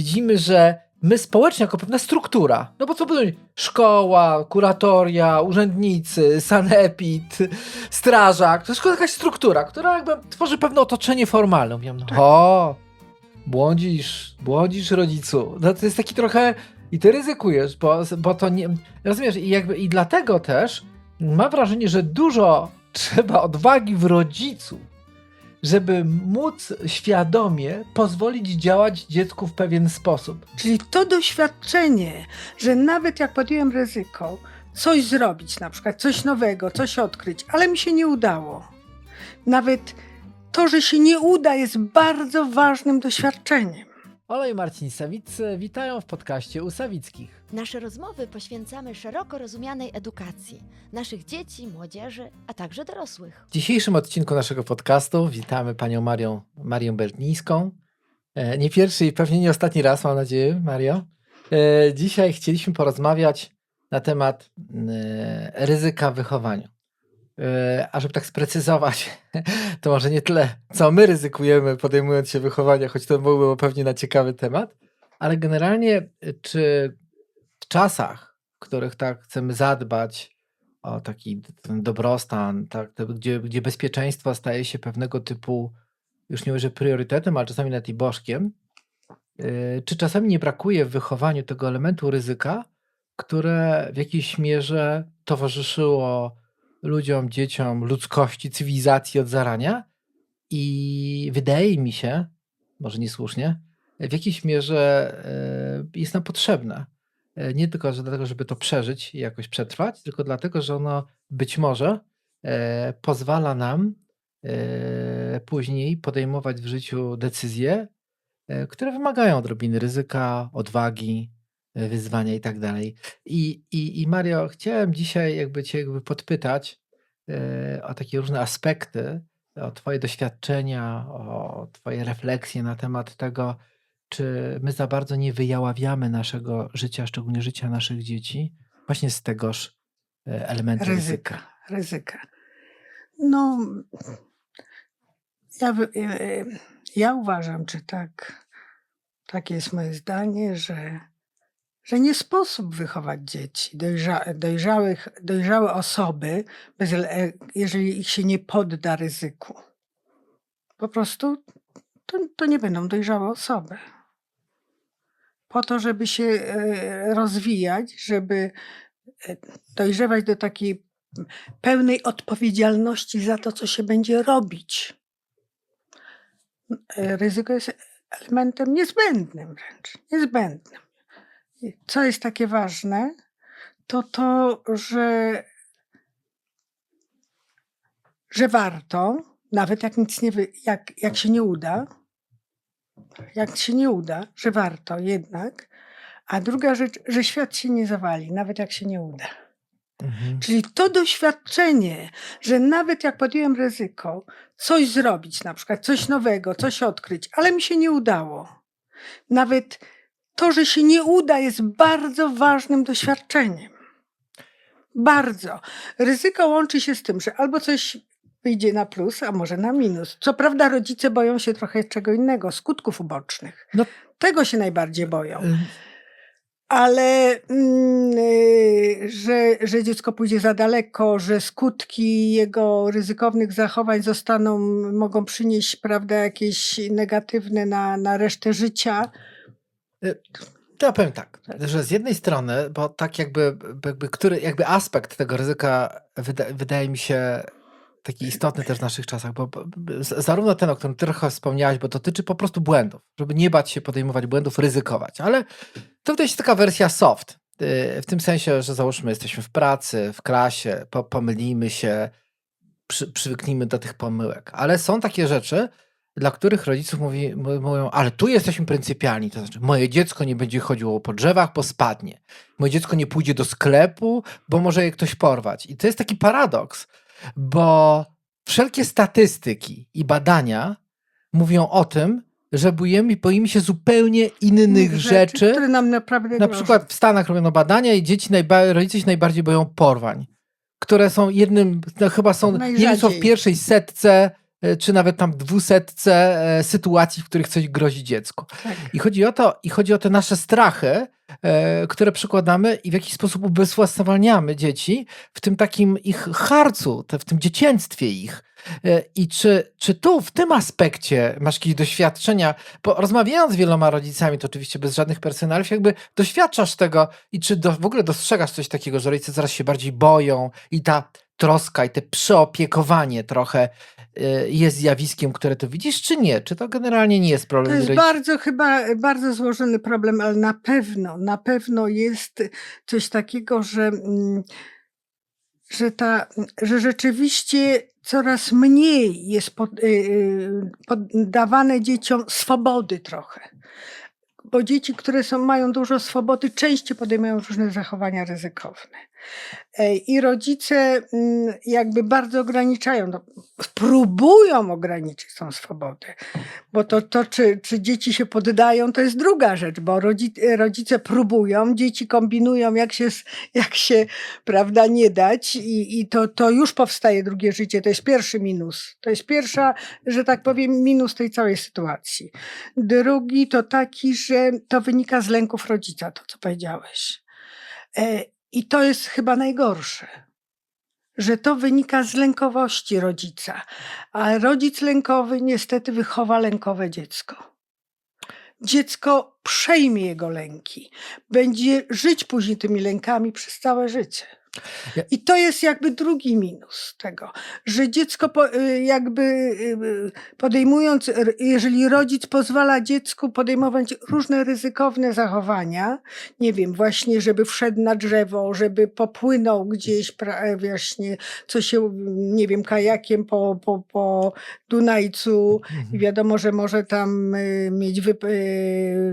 widzimy, że my społecznie jako pewna struktura, no bo co powiedzieć, szkoła, kuratoria, urzędnicy, sanepid, strażak, to jest jakaś struktura, która jakby tworzy pewne otoczenie formalne. Mówię, no o, błądzisz, błądzisz rodzicu. No to jest taki trochę i ty ryzykujesz, bo, bo to nie, rozumiesz, i jakby i dlatego też mam wrażenie, że dużo trzeba odwagi w rodzicu, żeby móc świadomie pozwolić działać dziecku w pewien sposób. Czyli to doświadczenie, że nawet jak podjąłem ryzyko, coś zrobić, na przykład coś nowego, coś odkryć, ale mi się nie udało. Nawet to, że się nie uda, jest bardzo ważnym doświadczeniem. Ola i Marcin Sawicy witają w podcaście u Sawickich. Nasze rozmowy poświęcamy szeroko rozumianej edukacji naszych dzieci, młodzieży, a także dorosłych. W dzisiejszym odcinku naszego podcastu witamy panią Marią, Marię Bernińską. E, Nie pierwszy i pewnie nie ostatni raz, mam nadzieję, Mario. E, Dzisiaj chcieliśmy porozmawiać na temat e, ryzyka w wychowaniu. A żeby tak sprecyzować, to może nie tyle, co my ryzykujemy podejmując się wychowania, choć to byłby pewnie na ciekawy temat, ale generalnie e, czy w czasach, w których tak chcemy zadbać o taki dobrostan, tak, gdzie, gdzie bezpieczeństwo staje się pewnego typu, już nie mówię, że priorytetem, ale czasami nawet i bożkiem, yy, czy czasami nie brakuje w wychowaniu tego elementu ryzyka, które w jakiejś mierze towarzyszyło ludziom, dzieciom, ludzkości, cywilizacji od zarania i wydaje mi się, może niesłusznie, w jakiejś mierze yy, jest nam potrzebne. E, Nie tylko dlatego, żeby to przeżyć i jakoś przetrwać, tylko dlatego, że ono być może e, pozwala nam e, później podejmować w życiu decyzje, e, które wymagają odrobiny ryzyka, odwagi, e, wyzwania i tak dalej. I, i, I Mario, chciałem dzisiaj jakby Cię jakby podpytać e, o takie różne aspekty, o Twoje doświadczenia, o Twoje refleksje na temat tego, czy my za bardzo nie wyjaławiamy naszego życia, szczególnie życia naszych dzieci, właśnie z tegoż e, elementu ryzyka. Ryzyka, ryzyka. No, ja, e, ja uważam, czy tak, takie jest moje zdanie, że, że nie sposób wychować dzieci, dojrza, dojrzałych, dojrzałe osoby, bez, jeżeli ich się nie podda ryzyku. Po prostu to, to nie będą dojrzałe osoby. Po to, żeby się e, rozwijać, żeby e, dojrzewać do takiej pełnej odpowiedzialności za to, co się będzie robić. E, Ryzyko jest elementem niezbędnym wręcz, niezbędnym. Co jest takie ważne, to to, że, że warto, nawet jak nic nie wy, jak, jak się nie uda, jak się nie uda, że warto jednak, a druga rzecz, że świat się nie zawali, nawet jak się nie uda. Mhm. Czyli to doświadczenie, że nawet jak podjąłem ryzyko, coś zrobić, na przykład coś nowego, coś odkryć, ale mi się nie udało. Nawet to, że się nie uda, jest bardzo ważnym doświadczeniem. Bardzo. Ryzyko łączy się z tym, że albo coś wyjdzie na plus, a może na minus. Co prawda, rodzice boją się trochę czego innego, skutków ubocznych. No. Tego się najbardziej boją Y, ale mm, y, że, że dziecko pójdzie za daleko, że skutki jego ryzykownych zachowań zostaną, mogą przynieść prawda, jakieś negatywne na, na resztę życia. To ja powiem tak, że z jednej strony, bo tak jakby, jakby, który, jakby aspekt tego ryzyka wyda, wydaje mi się taki istotny też w naszych czasach, bo zarówno ten, o którym trochę wspomniałeś, bo dotyczy po prostu błędów, żeby nie bać się podejmować błędów, ryzykować, ale to też jest taka wersja soft, y, w tym sensie, że załóżmy jesteśmy w pracy, w klasie, po, pomylimy się, przy, przywyknijmy do tych pomyłek, ale są takie rzeczy, dla których rodziców mówi, mówią, ale tu jesteśmy pryncypialni, to znaczy moje dziecko nie będzie chodziło po drzewach, bo spadnie. Moje dziecko nie pójdzie do sklepu, bo może je ktoś porwać. I to jest taki paradoks, bo wszelkie statystyki i badania mówią o tym, że boimy, boimy się zupełnie innych rzeczy. które nam naprawdę Na przykład w Stanach robiono badania i dzieci najba- rodzice się najbardziej boją porwań, które są jednym, no chyba są, nie są w pierwszej setce czy nawet tam dwusetce e, sytuacji, w których coś grozi dziecku. Tak. I chodzi o to, i chodzi o te nasze strachy, e, które przykładamy i w jakiś sposób ubezwłasnowalniamy dzieci w tym takim ich harcu, w tym dziecięctwie ich. E, I czy, czy tu, w tym aspekcie masz jakieś doświadczenia, bo rozmawiając z wieloma rodzicami, to oczywiście bez żadnych personaliów, jakby doświadczasz tego i czy do, w ogóle dostrzegasz coś takiego, że rodzice coraz się bardziej boją i ta troska i te przeopiekowanie trochę e, jest zjawiskiem, które ty widzisz, czy nie? Czy to generalnie nie jest To problem? jest rodzic- bardzo chyba bardzo złożony problem, ale na pewno, na pewno jest coś takiego, że, mm, że, ta, że rzeczywiście coraz mniej jest pod, y, y, poddawane dzieciom swobody trochę. Bo dzieci, które są, mają dużo swobody, częściej podejmują różne zachowania ryzykowne. E, I rodzice mm, jakby bardzo ograniczają, no, próbują ograniczyć tą swobodę. Bo to, to czy, czy dzieci się poddają, to jest druga rzecz, bo rodzi, rodzice próbują, dzieci kombinują, jak się, jak się prawda, nie dać, i, i to, to już powstaje drugie życie. To jest pierwszy minus. To jest pierwsza, że tak powiem, minus tej całej sytuacji. Drugi to taki, że to wynika z lęków rodzica, to co powiedziałeś. I to jest chyba najgorsze. Że to wynika z lękowości rodzica, a rodzic lękowy niestety wychowa lękowe dziecko. Dziecko przejmie jego lęki, będzie żyć później tymi lękami przez całe życie. Ja- I to jest jakby drugi minus tego, że dziecko y, jakby y, podejmując, jeżeli rodzic pozwala dziecku podejmować różne ryzykowne zachowania, nie wiem, właśnie, żeby wszedł na drzewo, żeby popłynął gdzieś, pra- właśnie, co się, nie wiem, kajakiem po, po, po Dunajcu i Mhm. wiadomo, że może tam y, mieć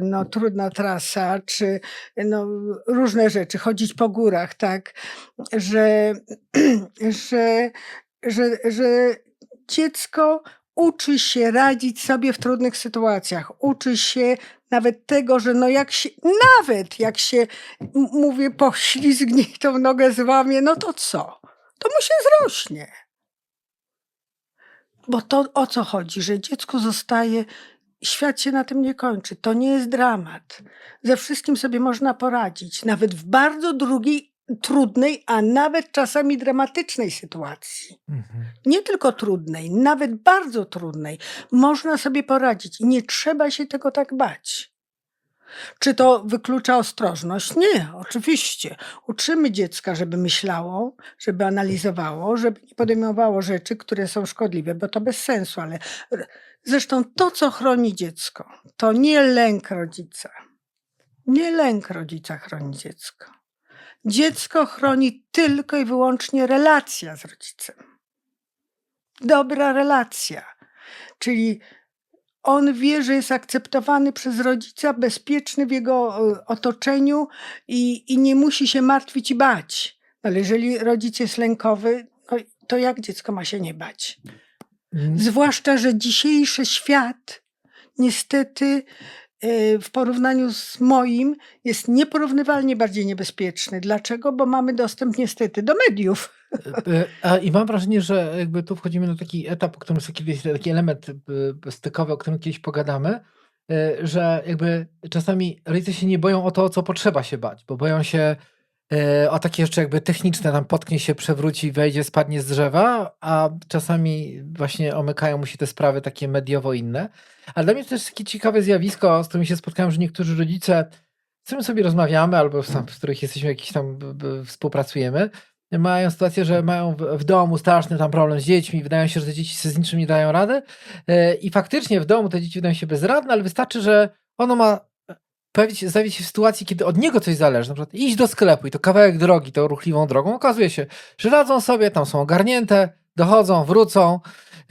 no, trudna trasa, czy no, różne rzeczy, chodzić po górach, tak, że, że, że, że dziecko uczy się radzić sobie w trudnych sytuacjach, uczy się nawet tego, że no jak się, nawet jak się, mówię, poślizgnie i tą nogę złamie, no to co? To mu się zrośnie. Bo to o co chodzi, że dziecku zostaje, świat się na tym nie kończy. To nie jest dramat. Ze wszystkim sobie można poradzić, nawet w bardzo drugiej, trudnej, a nawet czasami dramatycznej sytuacji. Mhm. Nie tylko trudnej, nawet bardzo trudnej. Można sobie poradzić i nie trzeba się tego tak bać. Czy to wyklucza ostrożność? Nie, oczywiście. Uczymy dziecka, żeby myślało, żeby analizowało, żeby nie podejmowało rzeczy, które są szkodliwe, bo to bez sensu, ale zresztą to, co chroni dziecko, to nie lęk rodzica. Nie lęk rodzica chroni dziecko. Dziecko chroni tylko i wyłącznie relacja z rodzicem. Dobra relacja. Czyli on wie, że jest akceptowany przez rodzica, bezpieczny w jego e, otoczeniu i, i nie musi się martwić i bać. Ale jeżeli rodzic jest lękowy, no, to jak dziecko ma się nie bać? Mm, Zwłaszcza, że dzisiejszy świat niestety w porównaniu z moim jest nieporównywalnie bardziej niebezpieczny. Dlaczego? Bo mamy dostęp niestety do mediów. E, A, I mam wrażenie, że jakby tu wchodzimy na taki etap, o którym jest kiedyś taki element e, stykowy, o którym kiedyś pogadamy, e, że jakby czasami rodzice się nie boją o to, o co potrzeba się bać, bo boją się e, o takie rzeczy jakby techniczne, tam potknie się, przewróci, wejdzie, spadnie z drzewa, a czasami właśnie omykają mu się te sprawy takie mediowo inne. Ale dla mnie to jest takie ciekawe zjawisko, z którym się spotkałem, że niektórzy rodzice, z którymi sobie rozmawiamy, albo z, tam, z których jesteśmy jakiś tam, współpracujemy, mają sytuację, że mają w, w domu straszny tam problem z dziećmi, wydają się, że te dzieci sobie z niczym nie dają rady e, i faktycznie w domu te dzieci wydają się bezradne, ale wystarczy, że ono ma pojawić, się w sytuacji, kiedy od niego coś zależy, na przykład iść do sklepu i to kawałek drogi, tą ruchliwą drogą, okazuje się, że radzą sobie, tam są ogarnięte, dochodzą, wrócą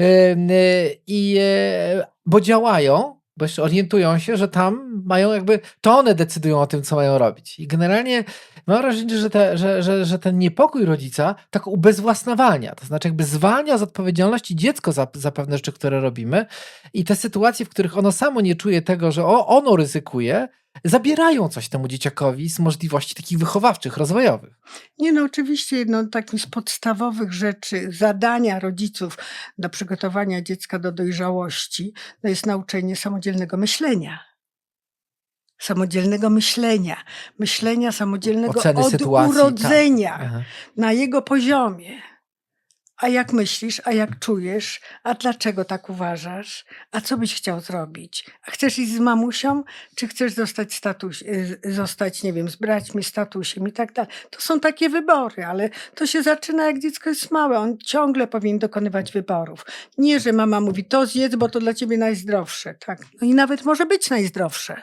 y, i e, bo działają, bo jeszcze orientują się, że tam mają jakby, to one decydują o tym, co mają robić. I generalnie mam wrażenie, że, te, że, że, że ten niepokój rodzica tak ubezwłasnawalnia, to znaczy jakby zwalnia z odpowiedzialności dziecko za, za pewne rzeczy, które robimy. I te sytuacje, w których ono samo nie czuje tego, że o, ono ryzykuje, zabierają coś temu dzieciakowi z możliwości takich wychowawczych, rozwojowych. Nie no, oczywiście jedną takim z podstawowych rzeczy, zadania rodziców do przygotowania dziecka do dojrzałości, to jest nauczenie samodzielnego myślenia. Samodzielnego myślenia. Myślenia samodzielnego Oceny od sytuacji, tak. urodzenia. Aha. na jego poziomie. A jak myślisz, a jak czujesz, a dlaczego tak uważasz, a co byś chciał zrobić? A chcesz iść z mamusią, czy chcesz zostać, status, y, zostać, nie wiem, z braćmi, statusiem i tak dalej. To są takie wybory, ale to się zaczyna jak dziecko jest małe. On ciągle powinien dokonywać wyborów. Nie, że mama mówi, to zjedz, bo to dla ciebie najzdrowsze. Tak? No i nawet może być najzdrowsze.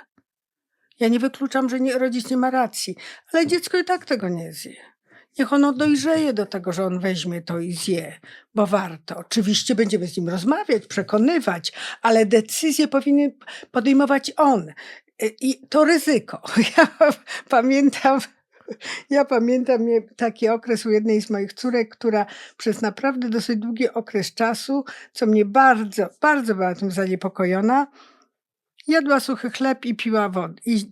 Ja nie wykluczam, że nie, rodzic nie ma racji, ale dziecko i tak tego nie zje. Niech ono dojrzeje do tego, że on weźmie to i zje, bo warto. Oczywiście będziemy z nim rozmawiać, przekonywać, ale decyzję powinien podejmować on. Y, I to ryzyko. Ja pamiętam, ja pamiętam taki okres u jednej z moich córek, która przez naprawdę dosyć długi okres czasu, co mnie bardzo, bardzo była tym zaniepokojona, jadła suchy chleb i piła wodę, i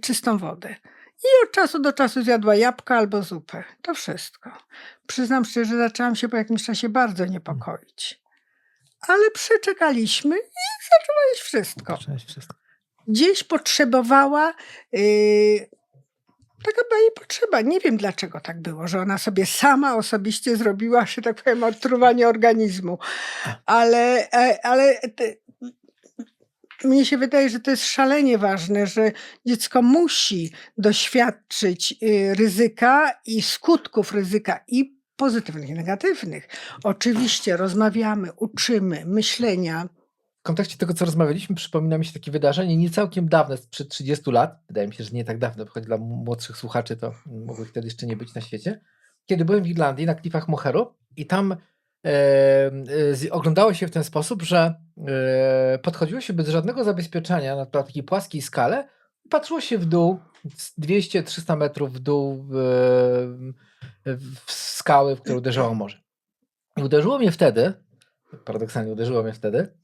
czystą wodę. I od czasu do czasu zjadła jabłka albo zupę. To wszystko. Przyznam szczerze, że zaczęłam się po jakimś czasie bardzo niepokoić. Ale przeczekaliśmy i zaczęła jeść wszystko. Zaczynać wszystko. Gdzieś potrzebowała, yy, taka była jej potrzeba. Nie wiem dlaczego tak było, że ona sobie sama osobiście zrobiła, że tak powiem, odtruwanie organizmu. Ale, e, ale mnie się wydaje, że to jest szalenie ważne, że dziecko musi doświadczyć y, ryzyka i skutków ryzyka i pozytywnych i negatywnych. Oczywiście rozmawiamy, uczymy myślenia. W kontekście tego, co rozmawialiśmy, przypomina mi się takie wydarzenie nie całkiem dawne, sprzed 30 lat. Wydaje mi się, że nie tak dawne, choć dla młodszych słuchaczy to mogło wtedy jeszcze nie być na świecie. Kiedy byłem w Irlandii na klifach Moheru i tam oglądało się w ten sposób, że e, podchodziło się bez żadnego zabezpieczenia na, takiej płaskiej skale i patrzyło się w dół, z 200-300 metrów w dół w skały, w które uderzało morze. I uderzyło mnie wtedy, paradoksalnie uderzyło mnie wtedy,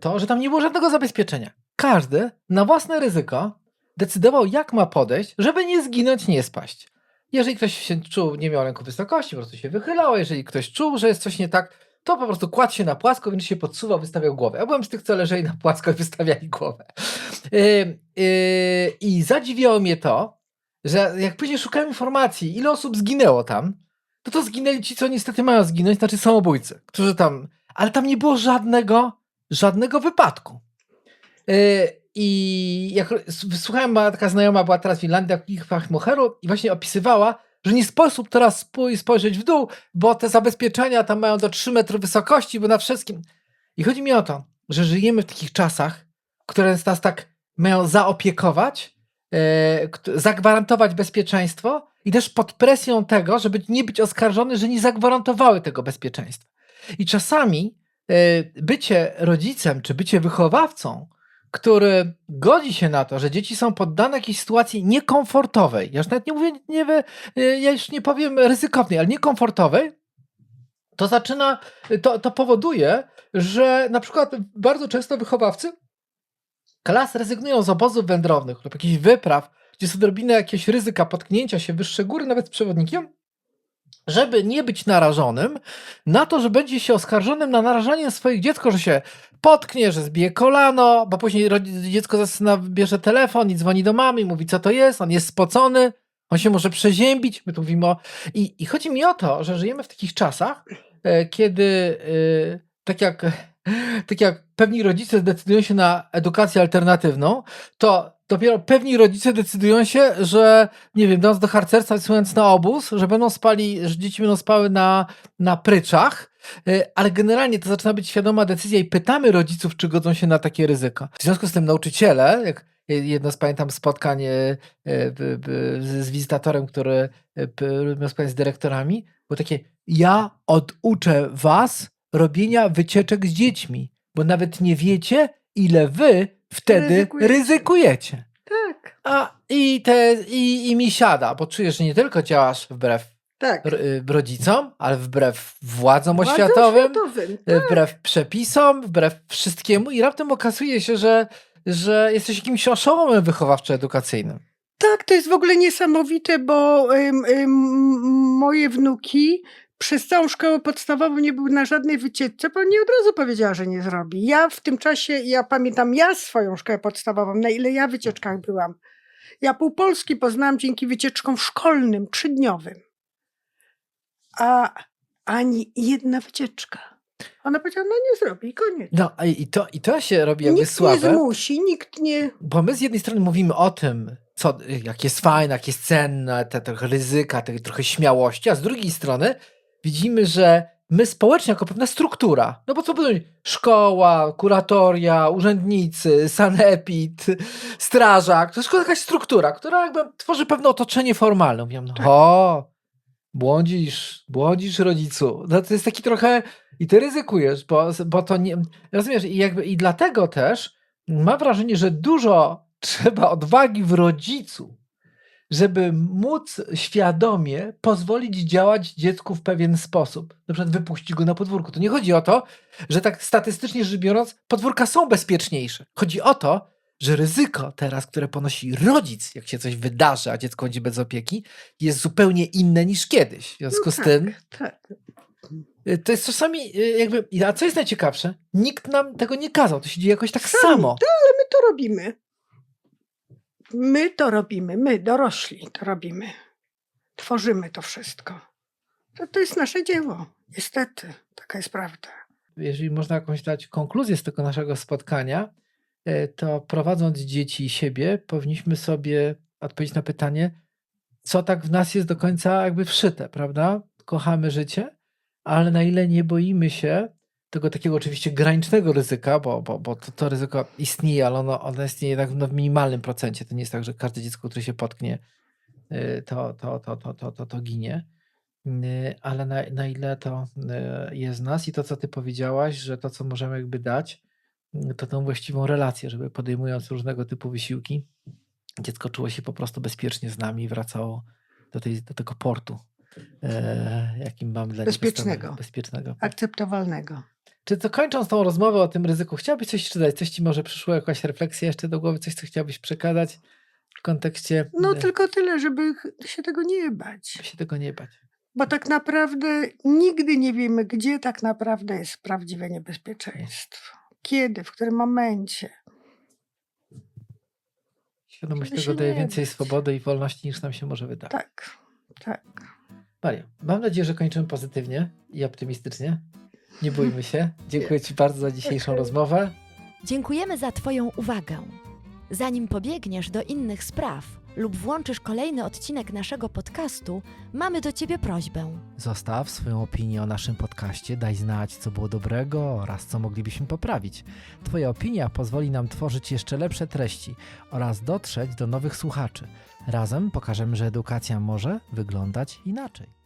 to, że tam nie było żadnego zabezpieczenia. Każdy na własne ryzyko decydował, jak ma podejść, żeby nie zginąć, nie spaść. Jeżeli ktoś się czuł, nie miał lęku wysokości, po prostu się wychylał, jeżeli ktoś czuł, że jest coś nie tak, to po prostu kładł się na płasko, więc się podsuwał, wystawiał głowę. Ja byłem z tych, co leżeli na płasko i wystawiali głowę. Yy, yy, I zadziwiało mnie to, że jak później szukałem informacji, ile osób zginęło tam, to to zginęli ci, co niestety mają zginąć, znaczy samobójcy, którzy tam, ale tam nie było żadnego, żadnego wypadku. Yy, I jak słuchałem, moja taka znajoma była teraz w Irlandii, w klifach Moheru i właśnie opisywała, że nie sposób teraz spojrzeć w dół, bo te zabezpieczenia tam mają do 3 metry wysokości, bo na wszystkim. I chodzi mi o to, że żyjemy w takich czasach, które nas tak mają zaopiekować, kt- zagwarantować bezpieczeństwo i też pod presją tego, żeby nie być oskarżony, że nie zagwarantowały tego bezpieczeństwa. I czasami e, bycie rodzicem czy bycie wychowawcą, który godzi się na to, że dzieci są poddane jakiejś sytuacji niekomfortowej, ja już nawet nie mówię, nie, ja już nie powiem ryzykownej, ale niekomfortowej, to zaczyna, to, to powoduje, że na przykład bardzo często wychowawcy klas rezygnują z obozów wędrownych lub jakichś wypraw, gdzie jest odrobinę jakieś ryzyka potknięcia się wyższe góry, nawet z przewodnikiem, żeby nie być narażonym na to, że będzie się oskarżonym na narażanie swoich dziecko, że się potknie, że zbije kolano, bo później dziecko zaczyna, bierze telefon i dzwoni do mamy mówi, co to jest, on jest spocony, on się może przeziębić, my tu mówimy o... I, I chodzi mi o to, że żyjemy w takich czasach, e, kiedy e, tak jak, tak jak pewni rodzice decydują się na edukację alternatywną, to dopiero pewni rodzice decydują się, że nie wiem, dąc do harcerstwa, wysyłając na obóz, że będą spali, że dzieci będą spały na, na pryczach, ale generalnie to zaczyna być świadoma decyzja i pytamy rodziców, czy godzą się na takie ryzyko. W związku z tym nauczyciele, jak jedno z pamiętam spotkań e, e, z z wizytatorem, który e, miał spotkanie z dyrektorami, było takie, ja oduczę was robienia wycieczek z dziećmi, bo nawet nie wiecie, ile wy wtedy Ryzykujecie. ryzykujecie. Tak, A i, te, i, i mi siada, bo czujesz, że nie tylko działasz wbrew tak. y, rodzicom, ale wbrew władzom oświatowym, y, wbrew przepisom, wbrew wszystkiemu i raptem okazuje się, że że jesteś jakimś oszałomem wychowawczo-edukacyjnym. Tak, to jest w ogóle niesamowite, bo ym, ym, moje wnuki przez całą szkołę podstawową nie były na żadnej wycieczce, bo nie od razu powiedziała, że nie zrobi. Ja w tym czasie, ja pamiętam ja swoją szkołę podstawową, na ile ja w wycieczkach byłam. Ja pół Polski poznałam dzięki wycieczkom szkolnym, trzydniowym. A ani jedna wycieczka. Ona powiedziała, no nie zrobi, i koniec. No a i to, i to się robi jakby Nikt nie słabe. zmusi, nikt nie... Bo my z jednej strony mówimy o tym, co, jak jest fajne, jak jest cenne, te trochę ryzyka, te trochę śmiałości, a z drugiej strony widzimy, że my społecznie jako pewna struktura, no bo co będą szkoła, kuratoria, urzędnicy, sanepid, strażak, to jest tylko jakaś struktura, która jakby tworzy pewne otoczenie formalne. Mówią, no Tak. o, błądzisz, błądzisz rodzicu. No to jest taki trochę, i ty ryzykujesz, bo, bo to nie, rozumiesz, i jakby i dlatego też mam wrażenie, że dużo trzeba odwagi w rodzicu, żeby móc świadomie pozwolić działać dziecku w pewien sposób. Na przykład wypuścić go na podwórko. To nie chodzi o to, że tak statystycznie rzecz biorąc, podwórka są bezpieczniejsze. Chodzi o to, że ryzyko teraz, które ponosi rodzic, jak się coś wydarzy, a dziecko będzie bez opieki, jest zupełnie inne niż kiedyś. W związku No z tak, tym tak. y, to jest czasami y, jakby, a co jest najciekawsze? Nikt nam tego nie kazał, to się dzieje jakoś tak samo. My to robimy. My to robimy, my, dorośli, to robimy. Tworzymy to wszystko. To, to jest nasze dzieło. Niestety, taka jest prawda. jeżeli można jakąś dać konkluzję z tego naszego spotkania, e, to prowadząc dzieci i siebie, powinniśmy sobie odpowiedzieć na pytanie, co tak w nas jest do końca jakby wszyte, prawda? Kochamy życie, ale na ile nie boimy się tego takiego oczywiście granicznego ryzyka, bo, bo, bo to, to ryzyko istnieje, ale ono, ono istnieje tak no, w minimalnym procencie. To nie jest tak, że każde dziecko, które się potknie, y, to, to, to, to, to, to, to ginie. Y, Ale na, na ile to jest nas i to, co ty powiedziałaś, że to, co możemy jakby dać, to tą właściwą relację, żeby podejmując różnego typu wysiłki, dziecko czuło się po prostu bezpiecznie z nami i wracało do, tej, do tego portu, e, jakim mamy dla Bezpiecznego. bezpiecznego. Akceptowalnego. Czy to kończąc tą rozmowę o tym ryzyku, chciałbyś coś dodać? Coś ci może przyszło, jakaś refleksja jeszcze do głowy, coś, co chciałbyś przekazać w kontekście, No e, tylko tyle, żeby się tego nie bać. żeby się tego nie bać. Bo tak naprawdę nigdy nie wiemy, gdzie tak naprawdę jest prawdziwe niebezpieczeństwo. Kiedy, w którym momencie. Świadomość tego daje więcej swobody i wolności niż nam się może wydawać. Tak, tak. Mario, mam nadzieję, że kończymy pozytywnie i optymistycznie. Nie bójmy się. Dziękuję Ci bardzo za dzisiejszą rozmowę. Dziękujemy za Twoją uwagę. Zanim pobiegniesz do innych spraw lub włączysz kolejny odcinek naszego podcastu, mamy do Ciebie prośbę. Zostaw swoją opinię o naszym podcaście, daj znać, co było dobrego oraz co moglibyśmy poprawić. Twoja opinia pozwoli nam tworzyć jeszcze lepsze treści oraz dotrzeć do nowych słuchaczy. Razem pokażemy, że edukacja może wyglądać inaczej.